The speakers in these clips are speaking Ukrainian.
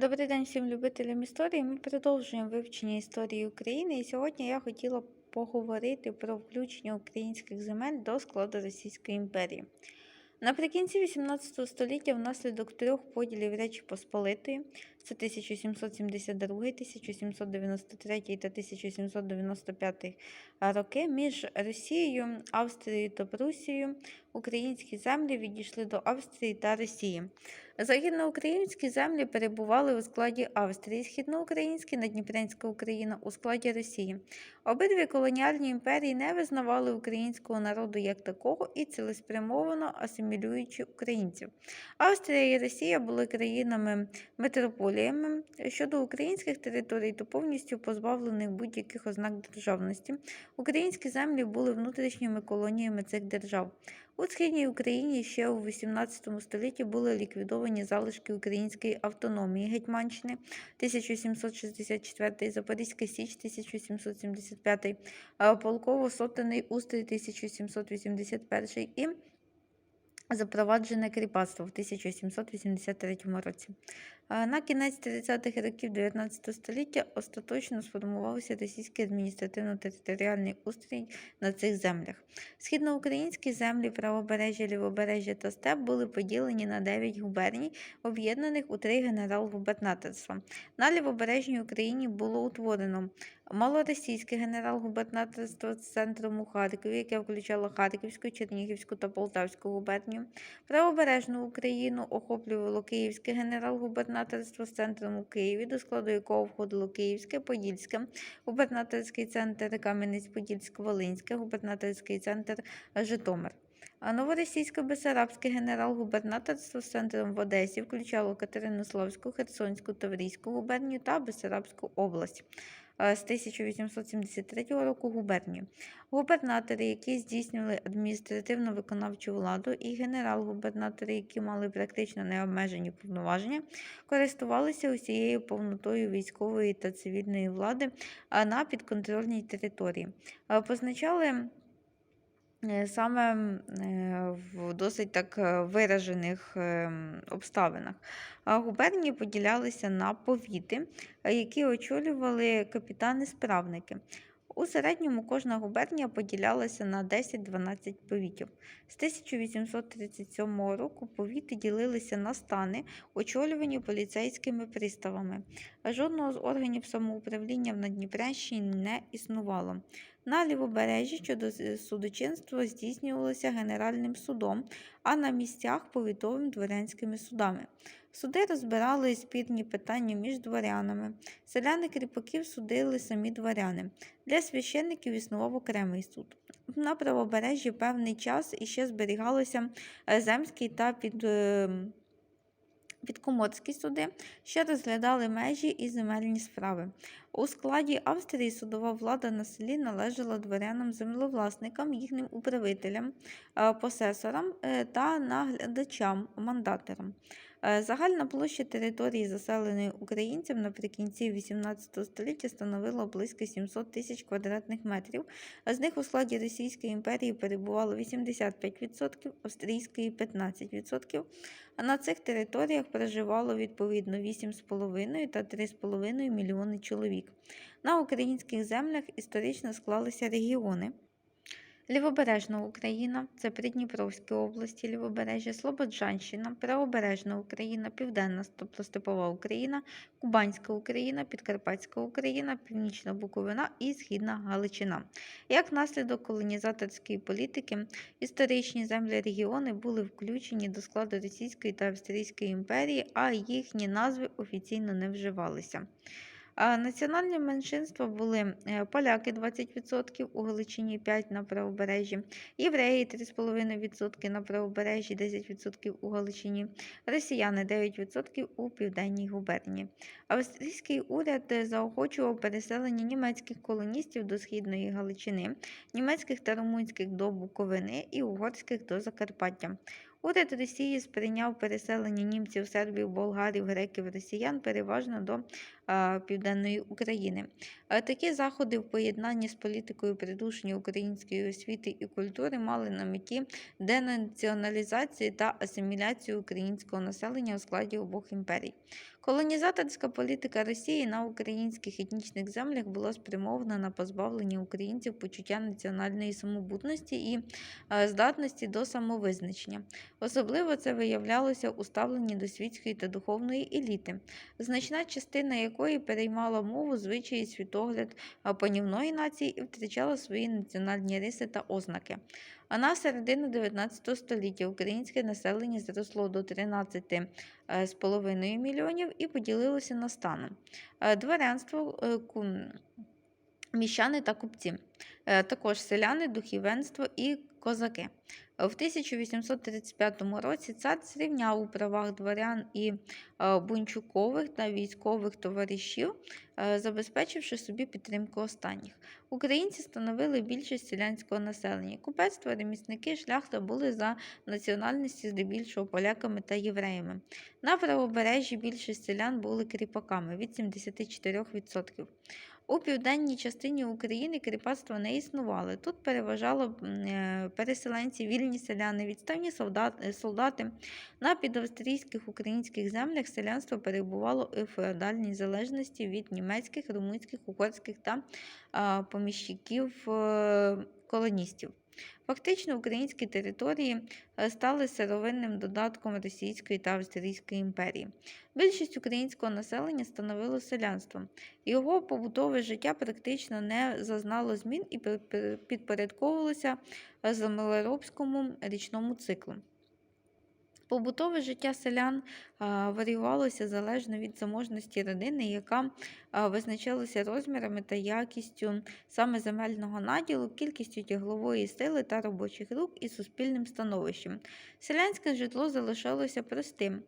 Добрий день всім любителям історії. Ми продовжуємо вивчення історії України. І сьогодні я хотіла поговорити про включення українських земель до складу Російської імперії. Наприкінці XVIII століття, внаслідок трьох поділів Речі Посполитої, це 1772, 1793 та 1795 роки, між Росією, Австрією та Прусією українські землі відійшли до Австрії та Росії. Західноукраїнські землі перебували у складі Австрії, східноукраїнські Надніпрянська Україна у складі Росії. Обидві колоніальні імперії не визнавали українського народу як такого і цілеспрямовано асимілюючи українців. Австрія і Росія були країнами метрополіями щодо українських територій, то повністю позбавлених будь-яких ознак державності. Українські землі були внутрішніми колоніями цих держав. У східній Україні ще у XVIII столітті були ліквідовані залишки української автономії Гетьманщини 1764, Запорізька Січ 1775, полково-сотений устрій 1781 і запроваджене кріпацтво в 1783 році. На кінець 30-х років 19 століття остаточно сформувався російський адміністративно-територіальний устрій на цих землях. Східноукраїнські землі, правобережжя, лівобережжя та степ були поділені на 9 губерній, об'єднаних у три генерал-губернаторства. На лівобережній Україні було утворено малоросійське генерал-губернаторство з центром у Харкові, яке включало Харківську, Чернігівську та Полтавську губернію. Правобережну Україну охоплювало Київське генерал-губернаторство з центром у Києві, до складу якого входило Київське, Подільське, губернаторський центр Кам'янець-Подільськ-Волинське, губернаторський центр Житомир. А новоросійське Бесарабське генерал-губернаторство з центром в Одесі включало Катеринославську, Херсонську, Таврійську губернію та Бесарабську область. А З 1873 року губернію. Губернатори, які здійснювали адміністративно-виконавчу владу, і генерал-губернатори, які мали практично необмежені повноваження, користувалися усією повнотою військової та цивільної влади на підконтрольній території. Позначали Е, саме е, в досить так е, виражених обставинах. А губернії поділялися на повіти, які очолювали капітани-справники. У середньому кожна губернія поділялася на 10-12 повітів. З 1837 року повіти ділилися на стани, очолювані поліцейськими приставами. Жодного з органів самоуправління в Надніпрянщині не існувало. На лівобережжі щодо судочинства здійснювалося Генеральним судом, а на місцях повітовим дворянськими судами. Суди розбирали спірні питання між дворянами. Селяни кріпаків судили самі дворяни. Для священників існував окремий суд. На правобережжі певний час іще зберігалося е, земський та під. ем, Підкоморські суди, що розглядали межі і земельні справи. У складі Австрії судова влада на селі належала дворянам землевласникам, їхнім управителям, е, посесорам е, та наглядачам, мандаторам. Е, Загальна площа території, заселеної українцям наприкінці XVIII століття становила близько 700 тисяч квадратних метрів, а з них у складі Російської імперії перебувало 85%, австрійської 15%, а на цих територіях проживало відповідно 8,5 та 3,5 мільйони чоловік. На українських землях історично склалися регіони. Лівобережна Україна це Придніпровські області, Лівобережжя, Слободжанщина, Правобережна Україна, Південна, тобто Степова Україна, Кубанська Україна, Підкарпатська Україна, Північна Буковина і Східна Галичина. Як наслідок колонізаторської політики, історичні землі регіони були включені до складу Російської та Австрійської імперії, а їхні назви офіційно не вживалися. Національні меншинства були е, поляки 20%, у Галичині 5% на правобережжі, євреї 3,5% на правобережжі, 10% у Галичині, росіяни 9% у південній губернії. Австрійський уряд е, заохочував переселення німецьких колоністів до Східної Галичини, німецьких та румунських до Буковини і угорських до Закарпаття. Уряд Росії сприйняв переселення німців, сербів, болгарів, греків, росіян переважно до Південної України. Такі заходи в поєднанні з політикою придушення української освіти і культури мали на меті денаціоналізацію та асиміляцію українського населення у складі обох імперій. Колонізаторська політика Росії на українських етнічних землях була спрямована на позбавлення українців почуття національної самобутності і здатності до самовизначення. Особливо це виявлялося у ставленні до світської та духовної еліти, значна частина якої переймала мову, звичаї, світогляд панівної нації і втрачала свої національні риси та ознаки. А на середину 19 століття українське населення зросло до 13,5 мільйонів і поділилося на стани. Е, Дворянство, е, міщани та купці, Е, також селяни, духовенство і козаки. В 1835 році цар зрівняв у правах дворян і е, бунчукових та військових товаришів, е, забезпечивши собі підтримку останніх. Українці становили більшість селянського населення. Купецтво, ремісники, шляхта були за національності здебільшого поляками та євреями. На правобережжі більшість селян були кріпаками від 74%. У південній частині України кріпацтва не існувало. Тут переважало е, переселенці, вільні селяни, відставні солдати, солдати. На підавстрійських українських землях селянство перебувало у феодальній залежності від німецьких, румунських, угорських та поміщиків е, колоністів. Фактично, українські території е, стали сировинним додатком Російської та Австрійської імперії. Більшість українського населення становило селянство. Його побутове життя практично не зазнало змін і підпорядковувалося е, землеробському річному циклу. Побутове життя селян варіювалося залежно від заможності родини, яка визначалася розмірами та якістю саме земельного наділу, кількістю тяглової сили та робочих рук і суспільним становищем. Селянське житло залишалося простим.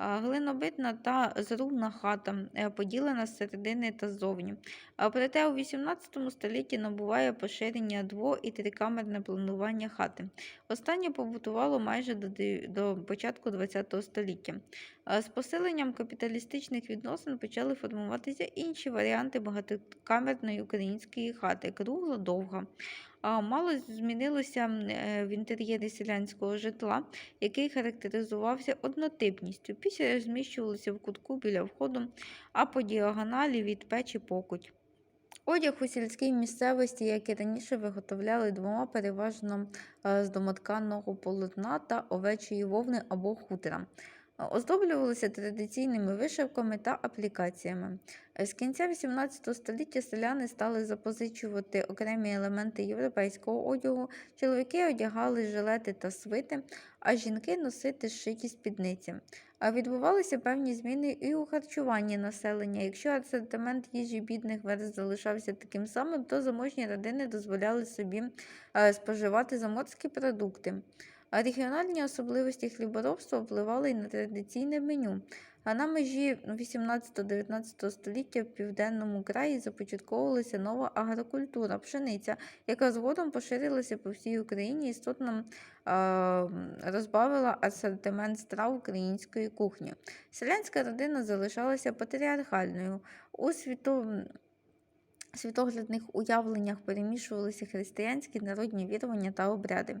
Глинобитна та зрубна хата, е, поділена з середини та ззовні. Проте у XVIII столітті набуває поширення дво- і трикамерне планування хати. Останнє побутувало майже до, до початку ХХ століття. З посиленням капіталістичних відносин почали формуватися інші варіанти багатокамерної української хати кругла, довга. А Мало змінилося е, в інтер'єрі селянського житла, який характеризувався однотипністю. Після розміщувалися в кутку біля входу, а по діагоналі від печі покуть. Одяг у сільській місцевості, як і раніше, виготовляли двома переважно е, з домотканого полотна та овечої вовни або хутра. Оздоблювалися традиційними вишивками та аплікаціями. Е, З кінця XVIII століття селяни стали запозичувати окремі елементи європейського одягу. Чоловіки одягали жилети та свити, а жінки носити зшиті спідниці. Відбувалися певні зміни і у харчуванні населення. Якщо асортимент їжі бідних верст залишався таким самим, то заможні родини дозволяли собі е, споживати заморські продукти. А регіональні особливості хліборобства впливали і на традиційне меню. А на межі 18-19 століття в південному краї започатковувалася нова агрокультура, пшениця, яка згодом поширилася по всій Україні і істотно а, розбавила асортимент страв української кухні. Селянська родина залишалася патріархальною. У світо... світоглядних уявленнях перемішувалися християнські народні вірування та обряди.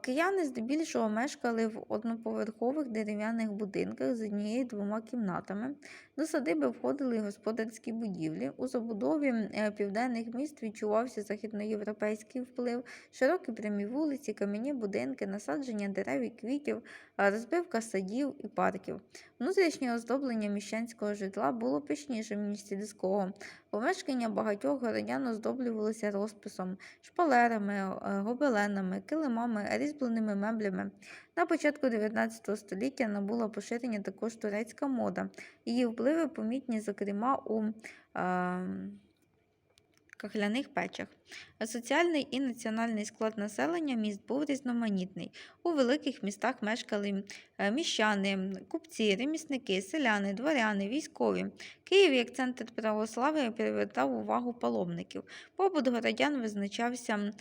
Кияни здебільшого мешкали в одноповерхових дерев'яних будинках з однією двома кімнатами. До садиби входили господарські будівлі. У забудові е, південних міст відчувався західноєвропейський вплив, широкі прямі вулиці, кам'яні будинки, насадження дерев і квітів, розбивка садів і парків. Внутрішнє оздоблення міщанського житла було пишнішим, ніж сільського. Помешкання багатьох городян оздоблювалися розписом, шпалерами, е, гобеленами, килимами, різьбленими меблями. На початку 19 століття набула поширення також турецька мода. Її впливи помітні, зокрема, у е, кахляних печах. Соціальний і національний склад населення міст був різноманітний. У великих містах мешкали е, міщани, купці, ремісники, селяни, дворяни, військові. Київ як центр православ'я привертав увагу паломників. Побут городян визначався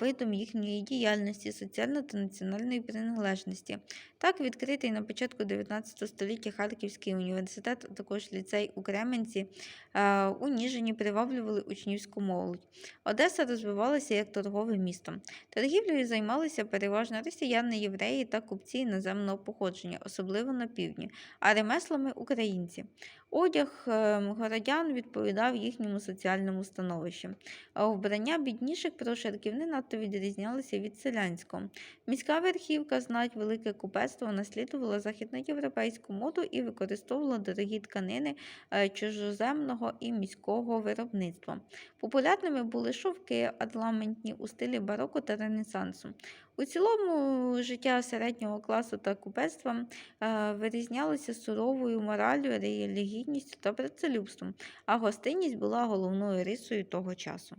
видом їхньої діяльності, соціальної та національної приналежності. Так, відкритий на початку 19 століття Харківський університет, а також ліцей у Кременці е, у Ніжині приваблювали учнівську молодь. Одеса розвивалася як торгове місто. Торгівлею займалися переважно росіяни, євреї та купці іноземного походження, особливо на півдні, а ремеслами українці. Одяг е, городян відповідав їхньому соціальному становищу. А вбрання бідніших прошарків не надто відрізнялися від селянського. Міська верхівка, знать велике купецтво, наслідувала західноєвропейську моду і використовувала дорогі тканини е, чужоземного і міського виробництва. Популярними були шовки адламентні у стилі бароко та ренесансу. У цілому життя середнього класу та купецтва е, вирізнялося суровою мораллю, релігійністю та працелюбством, а гостинність була головною рисою того часу.